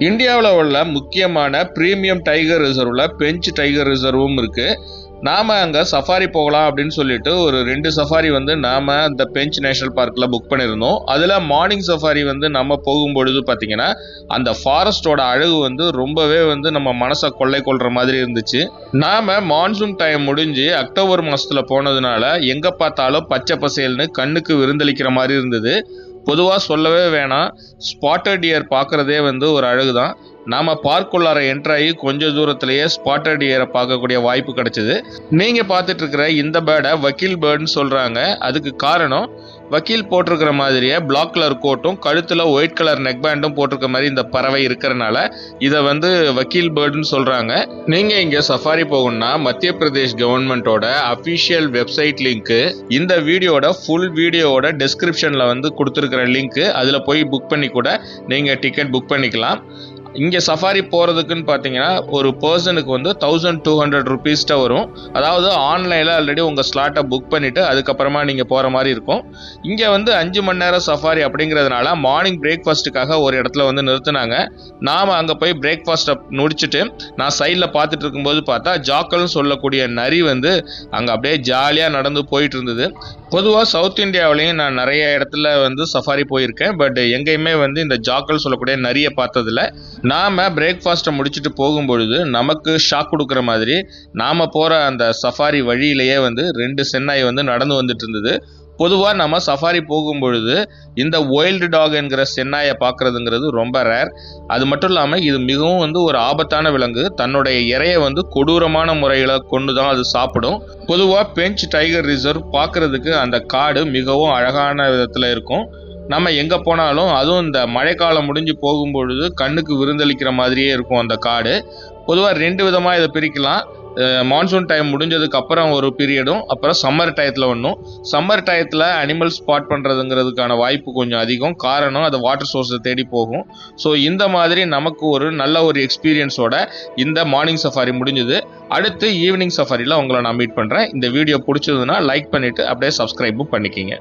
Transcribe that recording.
இந்தியாவில் உள்ள முக்கியமான பிரீமியம் டைகர் ரிசர்வ்ல பெஞ்ச் டைகர் ரிசர்வும் இருக்கு. நாம அங்கே சஃபாரி போகலாம் அப்படின்னு சொல்லிட்டு ஒரு ரெண்டு சஃபாரி வந்து நாம அந்த பெஞ்ச் நேஷனல் பார்க்கில் புக் பண்ணியிருந்தோம். அதில் மார்னிங் சஃபாரி வந்து நம்ம போகும்பொழுது பார்த்திங்கன்னா அந்த ஃபாரஸ்டோட அழகு வந்து ரொம்பவே வந்து நம்ம மனசை கொள்ளை கொள்கிற மாதிரி இருந்துச்சு. நாம மான்சூன் டைம் முடிஞ்சு அக்டோபர் மாதத்தில் போனதுனால எங்கே பார்த்தாலும் பச்சை பசேல்னு கண்ணுக்கு விருந்தளிக்கிற மாதிரி இருந்தது. பொதுவாக சொல்லவே வேணாம். ஸ்பாட்டட் டியர் பார்க்குறதே வந்து ஒரு அழகு தான் நாம் பார்க்குள்ளார என்ட்ராகி கொஞ்ச தூரத்திலேயே ஸ்பாட்டட் டியரை பார்க்கக்கூடிய வாய்ப்பு கிடைச்சிது. நீங்கள் பார்த்துட்ருக்கிற இந்த பேர்டை வக்கீல் பேர்டுன்னு சொல்கிறாங்க அதுக்கு காரணம் வக்கீல் போட்டிருக்கிற மாதிரியே பிளாக் கலர் கோட்டும் கழுத்தில் ஒயிட் கலர் நெக் பேண்டும் போட்டிருக்க மாதிரி இந்த பறவை இருக்கிறனால இதை வந்து வக்கீல் பேர்டுன்னு சொல்கிறாங்க நீங்கள் இங்கே சஃபாரி போகணும்னா மத்திய பிரதேஷ் கவர்மெண்ட்டோட அஃபிஷியல் வெப்சைட் லிங்க்கு இந்த வீடியோட ஃபுல் வீடியோவோட டெஸ்கிரிப்ஷனில் வந்து கொடுத்துருக்கிற லிங்க்கு அதில் போய் புக் பண்ணி கூட நீங்கள் டிக்கெட் புக் பண்ணிக்கலாம். இங்கே சஃபாரி போகிறதுக்குன்னு பார்த்தீங்கன்னா ஒரு பர்சனுக்கு வந்து தௌசண்ட் டூ ஹண்ட்ரட் ருபீஸ்ட்ட வரும். அதாவது ஆன்லைனில் ஆல்ரெடி உங்கள் ஸ்லாட்டை புக் பண்ணிவிட்டு அதுக்கப்புறமா நீங்கள் போகிற மாதிரி இருக்கும். இங்கே வந்து அஞ்சு மணி நேரம் சஃபாரி அப்படிங்கிறதுனால மார்னிங் பிரேக்ஃபாஸ்ட்டுக்காக ஒரு இடத்துல வந்து நிறுத்தினாங்க. நாம் அங்கே போய் பிரேக்ஃபாஸ்ட்டை முடிச்சுட்டு நான் சைடில் பார்த்துட்டு இருக்கும்போது பார்த்தா ஜாக்கல்னு சொல்லக்கூடிய நரி வந்து அங்கே அப்படியே ஜாலியாக நடந்து போயிட்டு இருந்தது. பொதுவாக சவுத் இந்தியாவிலையும் நான் நிறைய இடத்துல வந்து சஃபாரி போயிருக்கேன். பட் எங்கேயுமே வந்து இந்த ஜாக்கல் சொல்லக்கூடிய நிறைய பார்த்ததில்ல. நாம் பிரேக்ஃபாஸ்ட்டை முடிச்சுட்டு போகும்பொழுது நமக்கு ஷாக் கொடுக்குற மாதிரி நாம் போகிற அந்த சஃபாரி வழியிலேயே வந்து ரெண்டு சென்னாய் வந்து நடந்து வந்துட்டு இருந்தது பொதுவாக நம்ம சஃபாரி போகும்பொழுது இந்த ஒயில்டு டாக் என்கிற சென்னாயை பார்க்குறதுங்கிறது ரொம்ப ரேர் அது மட்டும் இல்லாமல் இது மிகவும் வந்து ஒரு ஆபத்தான விலங்கு. தன்னுடைய இறையை வந்து கொடூரமான முறையில் கொண்டு தான் அது சாப்பிடும். பொதுவாக பெஞ்ச் டைகர் ரிசர்வ் பார்க்குறதுக்கு அந்த காடு மிகவும் அழகான விதத்தில் இருக்கும். நம்ம எங்கே போனாலும் அதுவும் இந்த மழைக்காலம் முடிஞ்சு போகும்பொழுது கண்ணுக்கு விருந்தளிக்கிற மாதிரியே இருக்கும் அந்த காடு. பொதுவாக ரெண்டு விதமாக இதை பிரிக்கலாம். மான்சூன் டைம் முடிஞ்சதுக்கு அப்புறம் ஒரு பீரியடும் அப்புறம் சம்மர் டயத்தில் ஒன்றும் சம்மர் டயத்தில் அனிமல் ஸ்பாட் பண்ணுறதுங்கிறதுக்கான வாய்ப்பு கொஞ்சம் அதிகம். காரணம் அது வாட்டர் சோர்ஸை தேடி போகும். ஸோ இந்த மாதிரி நமக்கு ஒரு நல்ல ஒரு எக்ஸ்பீரியன்ஸோட இந்த மார்னிங் சஃபாரி முடிஞ்சுது. அடுத்து ஈவினிங் சஃபாரியில் உங்களை நான் மீட் பண்ணுறேன் இந்த வீடியோ பிடிச்சதுன்னா லைக் பண்ணிவிட்டு அப்படியே சப்ஸ்கிரைபும் பண்ணிக்கிங்க.